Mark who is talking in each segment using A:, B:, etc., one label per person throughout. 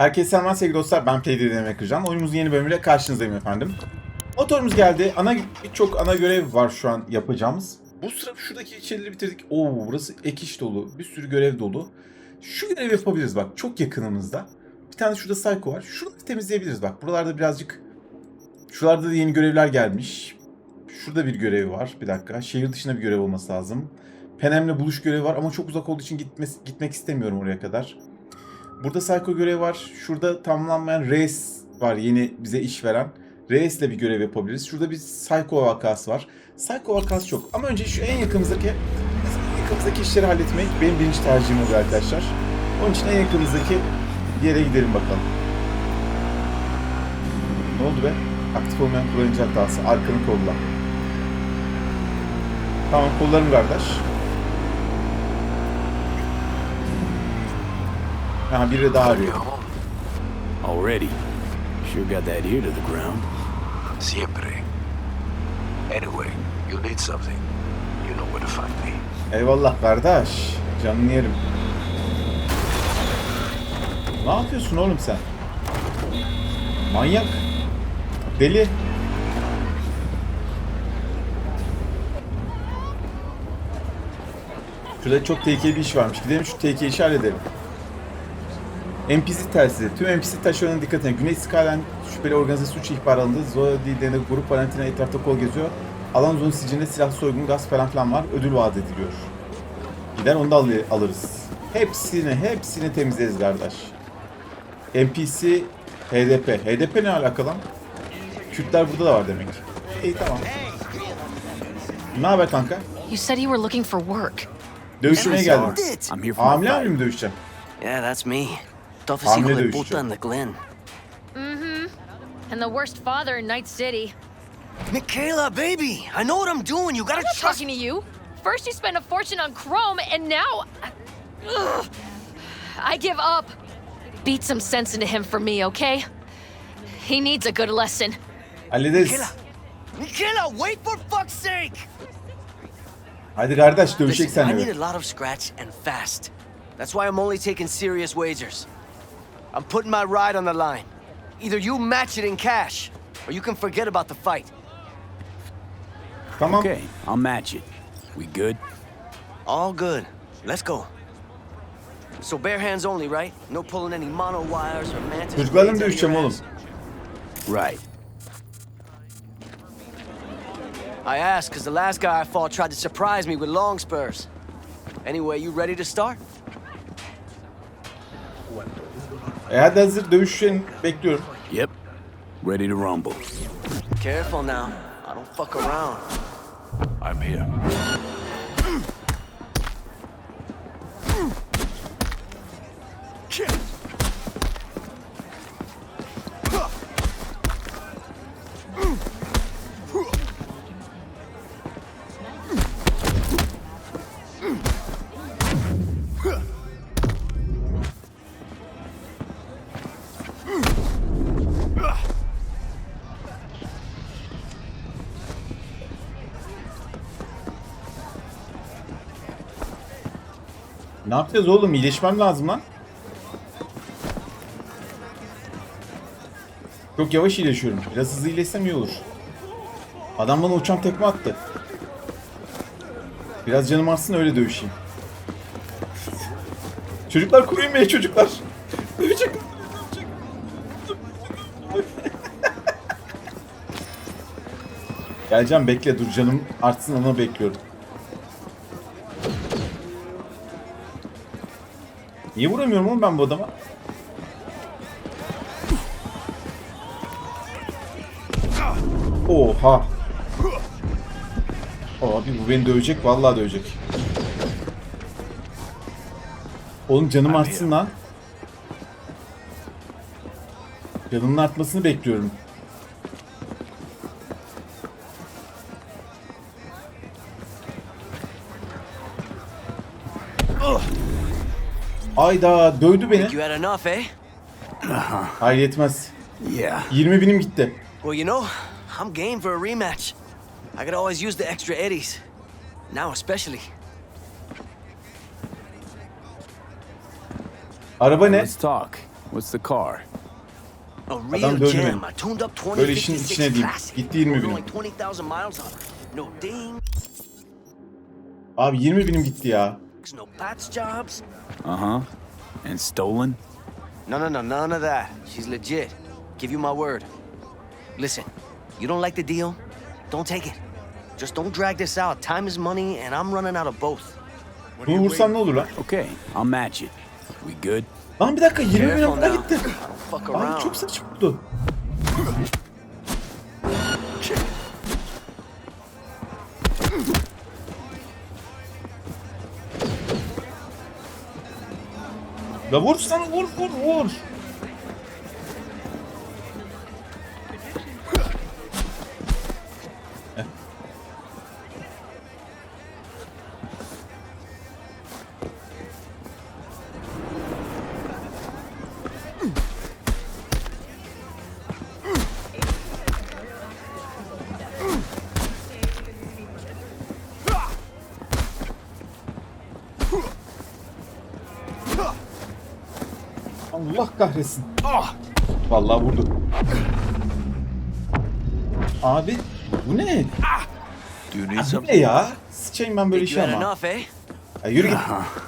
A: Herkese selamlar sevgili dostlar. Ben Playday Demek Kırcan. Oyunumuzun yeni bölümüyle karşınızdayım efendim. Motorumuz geldi. Ana birçok ana görev var şu an yapacağımız. Bu sıra şuradaki içerileri bitirdik. Oo burası ek iş dolu. Bir sürü görev dolu. Şu görevi yapabiliriz bak. Çok yakınımızda. Bir tane şurada Psycho var. Şuraları temizleyebiliriz bak. Buralarda birazcık... Şuralarda da yeni görevler gelmiş. Şurada bir görev var. Bir dakika. Şehir dışında bir görev olması lazım. Penem'le buluş görevi var ama çok uzak olduğu için gitmes gitmek istemiyorum oraya kadar. Burada Psycho görevi var. Şurada tamamlanmayan Reis var yeni bize iş veren. Reis'le bir görev yapabiliriz. Şurada bir Psycho vakası var. Psycho vakası çok. Ama önce şu en yakınımızdaki en yakınımızdaki işleri halletmek benim birinci tercihim oluyor arkadaşlar. Onun için en yakınımızdaki yere gidelim bakalım. Ne oldu be? Aktif olmayan kullanıcı hatası. Arkanı kolla. Tamam kollarım kardeş. Ha biri daha arıyor.
B: Already. Sure got that ear to the ground.
C: Siempre. Anyway, you need something. You know where to find me.
A: Eyvallah kardeş. Canını yerim. Ne yapıyorsun oğlum sen? Manyak. Deli. Şurada çok tehlikeli bir iş varmış. Gidelim şu tehlikeli işi halledelim. NPC telsizi. Tüm NPC taşlarının dikkatine. Güney Skalen şüpheli organize suç ihbarı alındı. Zoya dillerinde grup Valentina etrafta kol geziyor. Alan zonu sicilinde silah soygun, gaz falan filan var. Ödül vaat ediliyor. Gider onu da al- alırız. Hepsini, hepsini temizleriz kardeş. NPC, HDP. HDP ne alakalı lan? Kürtler burada da var demek. İyi tamam. Ne haber kanka?
D: You said you were looking for work.
A: Dövüşmeye geldim.
B: I'm here for my
A: Hamile mi dövüşeceğim?
E: Yeah, that's me. Toughest
A: Hamle
E: hijo de
A: dövüşçü.
E: puta in the Glen. Mm-hmm.
D: And the worst father in Night City.
E: Michaela, baby, I know what I'm doing. You gotta
D: I'm not
E: trust
D: talking to you. First you spent a fortune on chrome, and now... Ugh. I give up. Beat some sense into him for me, okay? He needs a good lesson.
A: Hallederiz.
E: Michaela, Michaela, wait for fuck's sake!
A: Hadi kardeş dövüşecek
E: Listen, I need a lot of scratch and fast. That's why I'm only taking serious wagers. I'm putting my ride on the line. Either you match it in cash, or you can forget about the fight.
A: Tamam.
B: Okay, I'll match it. We good?
E: All good. Let's go. So bare hands only, right? No pulling any mono wires or mantis.
A: Çocuklarla mı
E: blades out of
A: dövüşeceğim
E: your
A: oğlum?
B: Right.
E: I asked because the last guy I fought tried to surprise me with long spurs. Anyway, you ready to start?
A: E hadi hazır dövüşün bekliyorum.
B: Yep. Ready to rumble.
E: Careful now. I don't fuck around.
C: I'm here.
A: Ne yapacağız oğlum? İyileşmem lazım lan. Çok yavaş iyileşiyorum. Biraz hızlı iyileşsem iyi olur. Adam bana uçan tekme attı. Biraz canım artsın öyle dövüşeyim. Çocuklar kuruyun beni çocuklar. Dövecek. Geleceğim bekle dur canım artsın onu bekliyorum. Niye vuramıyorum oğlum ben bu adama? Oha. Abi bu beni dövecek vallahi dövecek. Oğlum canım artsın lan. Canımın artmasını bekliyorum. Ayda dövdü beni.
E: You had enough, eh?
A: Hayır yetmez.
B: Yeah.
A: 20 binim gitti.
E: Well, you know, I'm game for a rematch. I could always use the extra eddies. Now especially.
A: Araba ne?
B: Let's talk. What's the car?
E: A
A: Adam
E: real
A: dönmedi.
E: gem. I tuned up
A: Böyle işin
E: 2056
A: içine diyeyim.
E: classic.
A: Gitti 20
E: Only
A: binim.
E: like 20,000 miles on it. No dings,
A: Abi 20 binim gitti ya.
E: No patch jobs.
B: Uh huh. And stolen?
E: No, no, no, none of that. She's legit. Give you my word. Listen, you don't like the deal? Don't take it. Just don't drag this out. Time is money, and I'm running out of both.
A: Bunu vursam ne olur lan?
B: Okay, I'll match it. We good?
A: Lan bir dakika 20 bin
E: Careful
A: lira
E: now.
A: gitti. Abi çok saçma oldu. La vur sana vur vur vur. Allah kahretsin. Ah! Vallahi vurdu. Abi bu ne?
C: Need
A: Abi ne ya? Sıçayım ben böyle işe ama.
E: enough, eh?
A: Ya yürü git.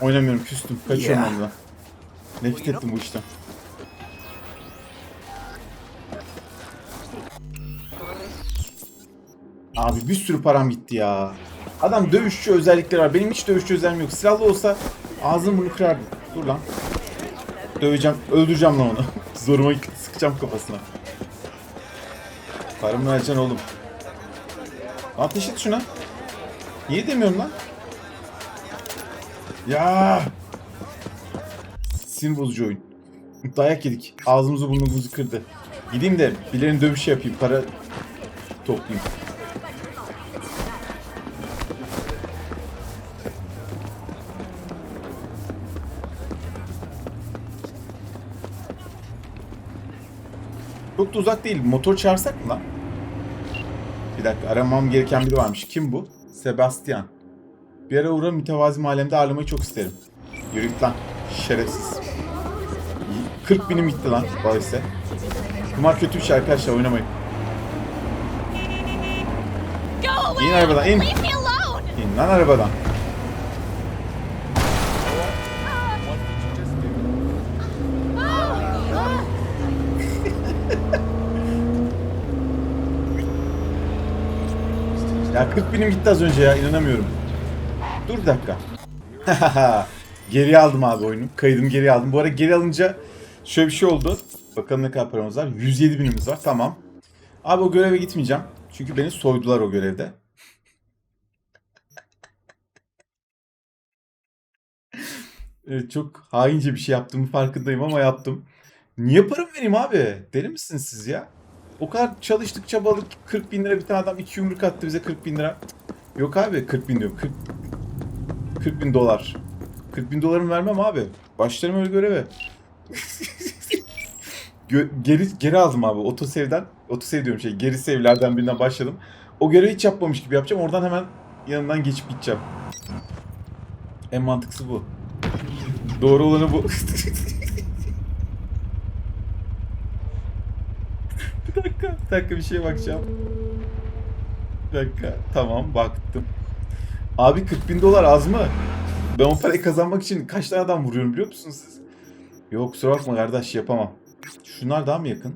A: Oynamıyorum küstüm. Kaçıyorum
B: Yeah.
A: ondan. Nefret ettim bu işten. Abi bir sürü param gitti ya. Adam dövüşçü özellikleri var. Benim hiç dövüşçü özelliğim yok. Silahlı olsa ağzım bunu kırardı. Dur lan. Döveceğim. Öldüreceğim lan onu. Zoruma. Sıkacağım kafasına. Paramı vereceksin oğlum. Ateş et şuna. Niye demiyorum lan? Ya. Sinir bozucu oyun. Dayak yedik. Ağzımızı burnumuzu kırdı. Gideyim de birilerinin dövüşü yapayım. Para toplayayım. Çok da uzak değil. Motor çağırsak mı lan? Bir dakika aramam gereken biri varmış. Kim bu? Sebastian. Bir ara uğra mütevazi mahallemde ağırlamayı çok isterim. Yürü git lan. Şerefsiz. 40 binim gitti lan bahise. Kumar kötü bir şey arkadaşlar oynamayın. İn arabadan in. İn lan arabadan. Ya 40 binim gitti az önce ya inanamıyorum. Dur bir dakika. geri aldım abi oyunu. Kaydım geri aldım. Bu arada geri alınca şöyle bir şey oldu. Bakalım ne kadar paramız var. 107 binimiz var. Tamam. Abi o göreve gitmeyeceğim. Çünkü beni soydular o görevde. Evet çok haince bir şey yaptığımı farkındayım ama yaptım. Niye paramı vereyim abi? Deli misiniz siz ya? O kadar çalıştık çabaladık 40 bin lira bir tane adam iki yumruk attı bize 40 bin lira. Yok abi 40 bin diyorum 40, 40 bin dolar. 40 bin dolarımı vermem abi. Başlarım öyle göreve. Gö- geri, geri aldım abi otosevden. Otosave diyorum şey geri sevlerden birinden başladım. O görevi hiç yapmamış gibi yapacağım. Oradan hemen yanından geçip gideceğim. En mantıklısı bu. Doğru olanı bu. bir dakika, bir dakika bir şeye bakacağım. Bir dakika, tamam baktım. Abi 40 bin dolar az mı? Ben o parayı kazanmak için kaç tane adam vuruyorum biliyor musunuz siz? Yok kusura bakma kardeş yapamam. Şunlar daha mı yakın?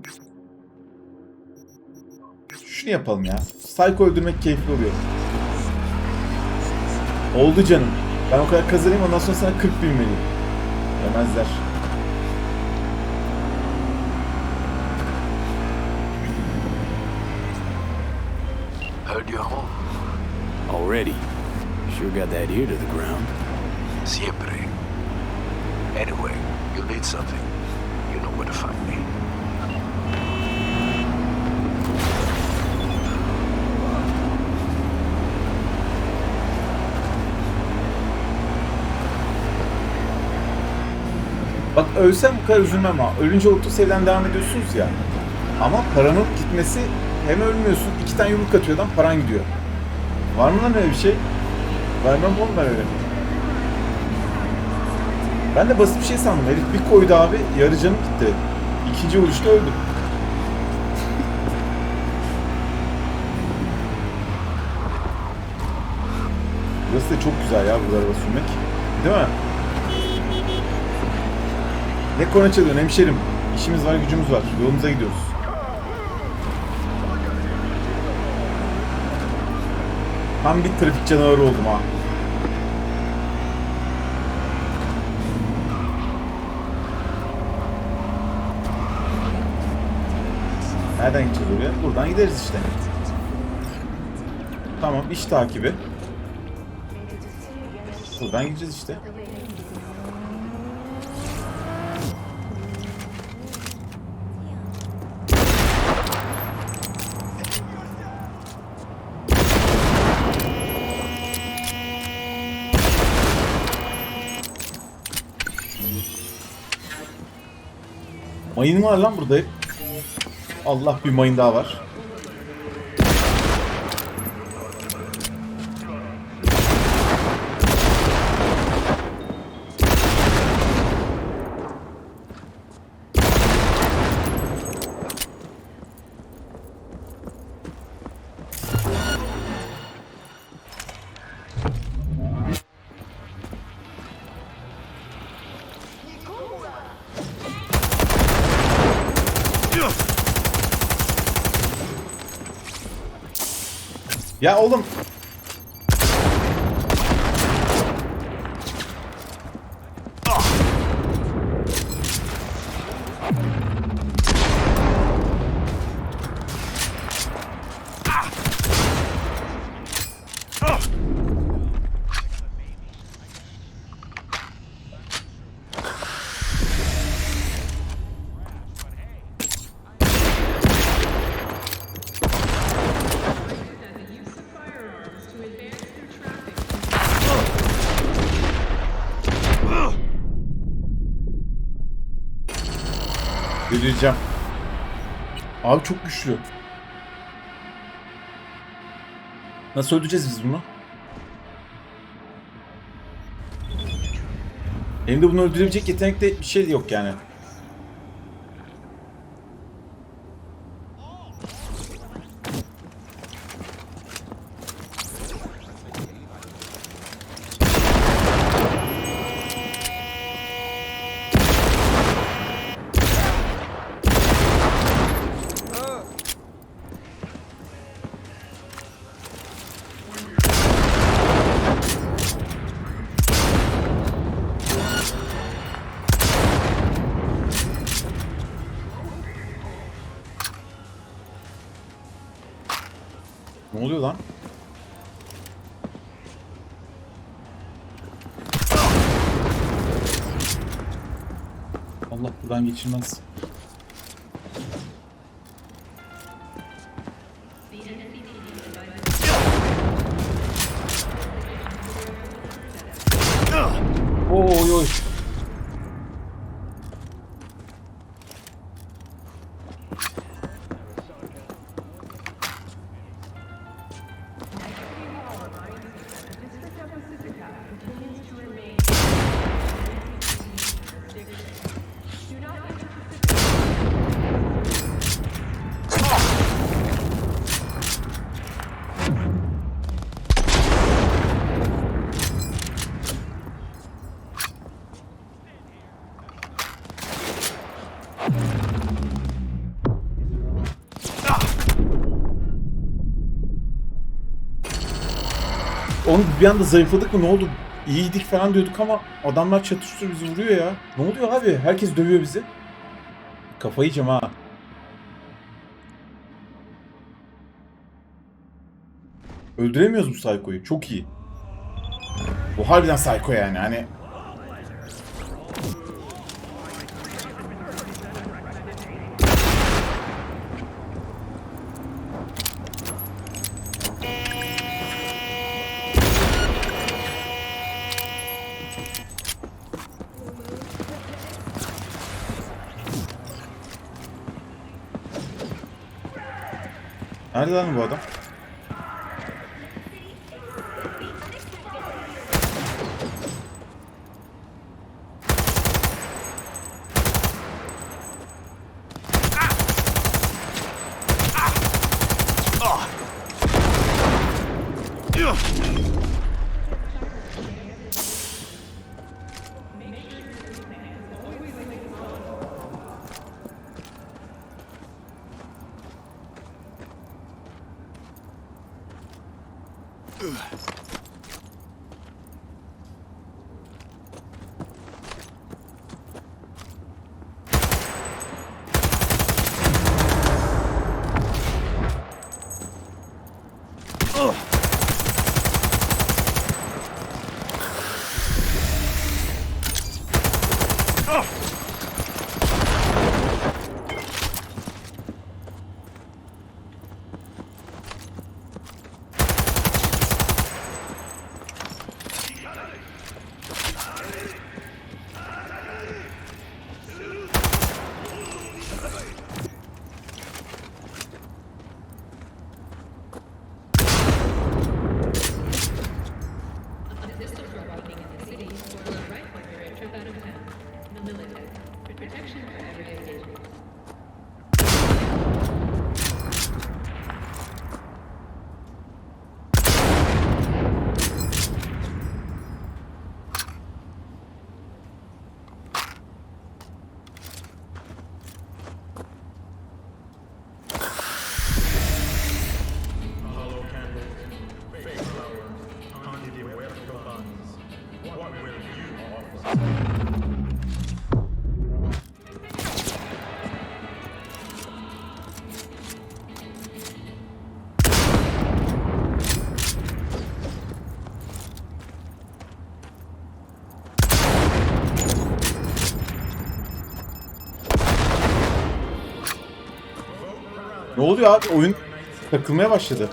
A: Şunu yapalım ya. Psycho öldürmek keyifli oluyor. Oldu canım. Ben o kadar kazanayım ondan sonra sana 40 bin vereyim. Yemezler.
B: Already. Sure got that ear to the ground.
C: Siempre. Anyway, you need something. You know where to find me.
A: Bak ölsem bu kadar üzülmem ama ölünce otosevden devam ediyorsunuz ya. Ama paranın gitmesi hem ölmüyorsun iki tane yumruk atıyor adam paran gidiyor. Var mı lan öyle bir şey? Vermem oğlum ben öyle. Ben de basit bir şey sandım. Herif bir koydu abi. Yarı canım gitti. İkinci vuruşta öldüm. Burası da çok güzel ya burada araba sürmek. Değil mi? Ne konu çalıyorsun hemşerim? İşimiz var, gücümüz var. Yolumuza gidiyoruz. Tam bir trafik canavarı oldum ha. Nereden gideceğiz oraya? Buradan gideriz işte. Tamam, iş takibi. Buradan gideceğiz işte. Mayın var lan burada. Allah bir mayın daha var. Ya oğlum. Delireceğim. Abi çok güçlü. Nasıl öldüreceğiz biz bunu? Elimde bunu öldürebilecek yetenekte bir şey de yok yani. Oluyor lan? Allah buradan geçilmez. Oğlum bir anda zayıfladık mı ne oldu? İyiydik falan diyorduk ama adamlar çatıştır bizi vuruyor ya. Ne oluyor abi? Herkes dövüyor bizi. Kafayı yiyeceğim ha. Öldüremiyoruz bu Psycho'yu. Çok iyi. Bu harbiden Psycho yani. Hani Nerede lan bu adam? Ne oluyor abi? Oyun takılmaya başladı.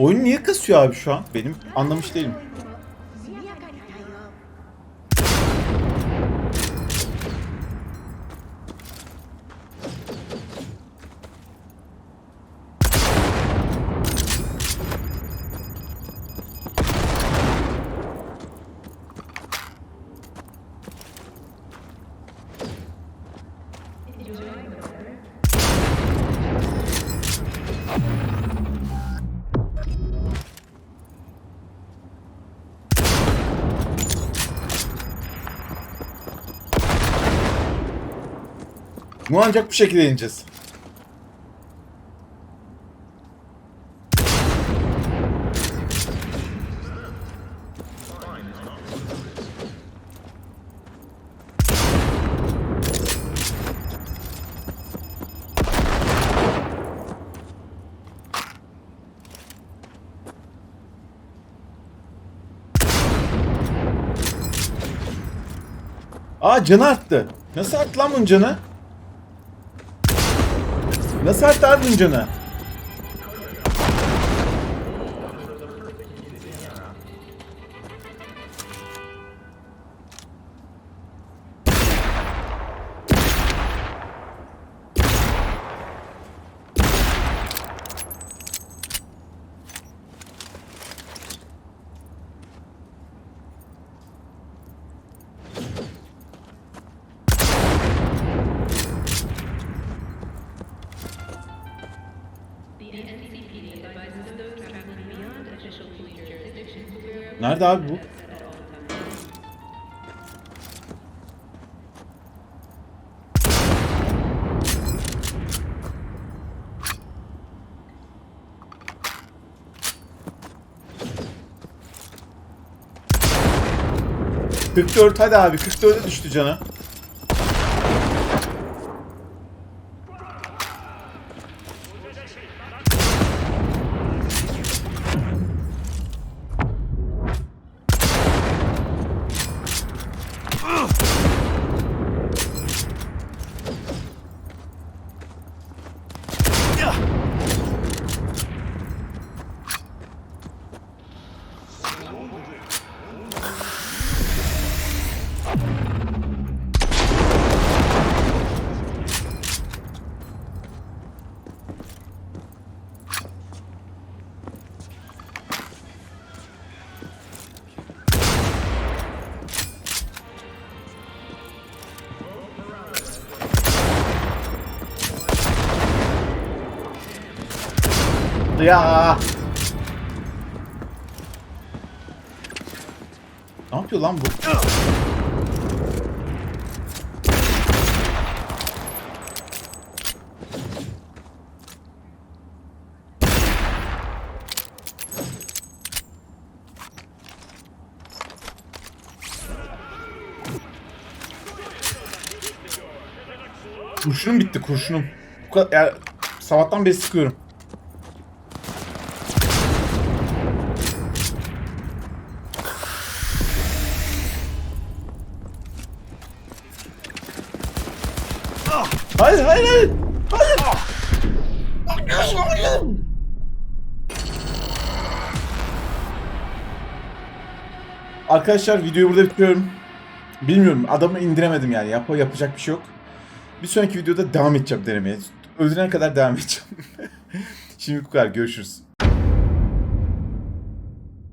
A: Oyun niye kasıyor abi şu an? Benim anlamış değilim. Bunu ancak bu şekilde ineceğiz. Aa canı arttı. Nasıl arttı lan bunun canı? Nasıl bunun canı? Nerede abi bu? ...44 hadi abi 44'e düştü canı. Ya. Ne yapıyor lan bu? Kurşunum bitti kurşunum. Bu kadar, yani, sabahtan beri sıkıyorum. Arkadaşlar videoyu burada bitiriyorum. Bilmiyorum adamı indiremedim yani Yap yapacak bir şey yok. Bir sonraki videoda devam edeceğim denemeye. Öldürene kadar devam edeceğim. Şimdi bu kadar görüşürüz.